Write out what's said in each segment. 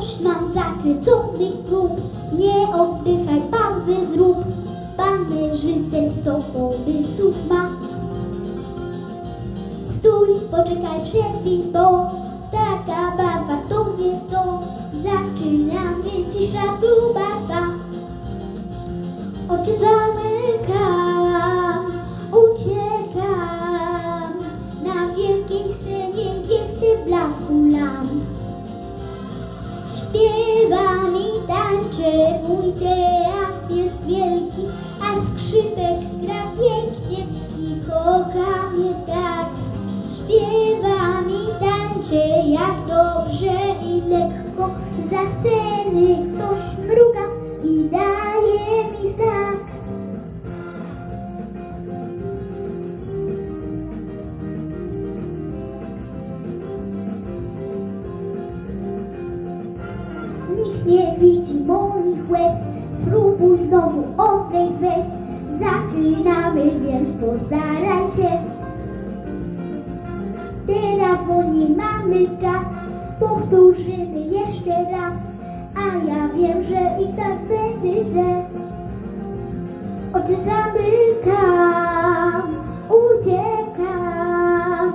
Dość mam zakręconych prób, nie oddychaj, pauzę zrób. Pan reżyser sto pomysłów ma. Stój, poczekaj, przerwij, bo taka barwa to nie to. Zaczynamy, cisza, próba trwa. Oczy zamykam, uciekam. Na wielkiej scenie jestem blasku tańczę, mój teatr jest wielki, a skrzypek gra pięknie i kocha mnie tak. Śpiewam i tańczę, jak dobrze i lekko, za nie widzi moich łez. Spróbuj znowu oddech weź. Zaczynamy, więc postaraj się. Teraz wolniej mamy czas Powtórzymy jeszcze raz. A ja wiem, że i tak będzie źle. Oczy zamykam Uciekam.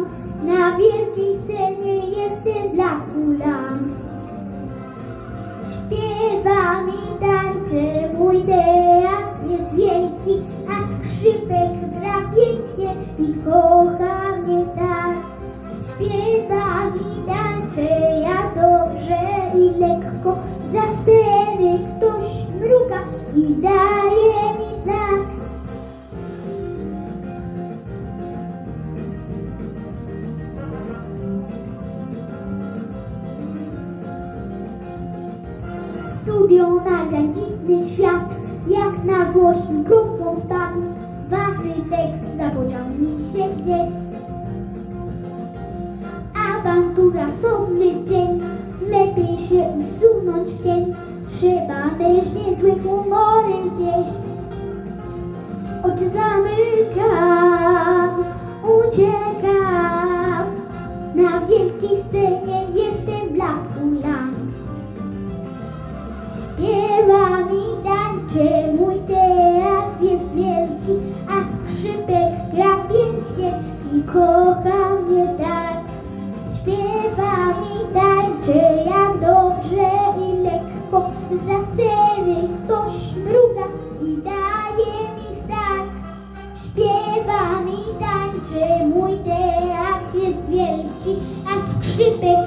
Na wielkiej scenie jestem blasku lamp za sceny ktoś mruga i daje mi znak. Studio nagrań dziwny świat, jak na złość mikrofon spadł. Ważny tekst zapodział mi się gdzieś. Awantura, sonny dzień, Trzeba mężnie złe humory zjeść. Oczy zamykam, uciekam. Za sceny ktoś mruga i daje mi znak. Śpiewam i tańczę, mój teatr jest wielki, a skrzypek